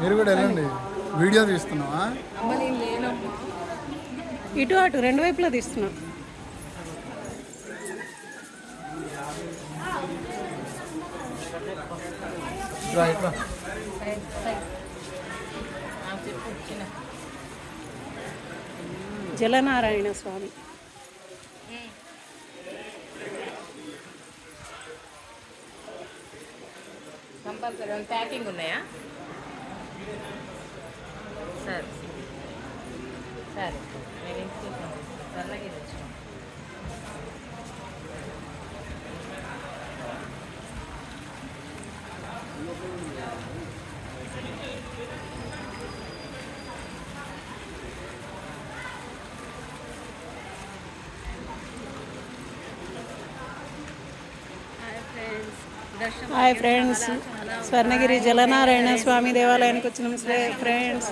మీరు కూడా వెళ్ళండి. వీడియో తీస్తున్నావా? ఇటు అటు రెండు వైపులా తీస్తున్నా. జలనారాయణ స్వామి. కంపల్సరీ ప్యాకింగ్ ఉన్నాయా? సరే. సరే. నేను ఇంటికి త్వరగా తెచ్చుకోండి హాయ్ ఫ్రెండ్స్ స్వర్ణగిరి జలనారాయణ స్వామి దేవాలయానికి వచ్చిన ఫ్రెండ్స్.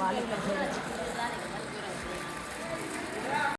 వాళ్ళు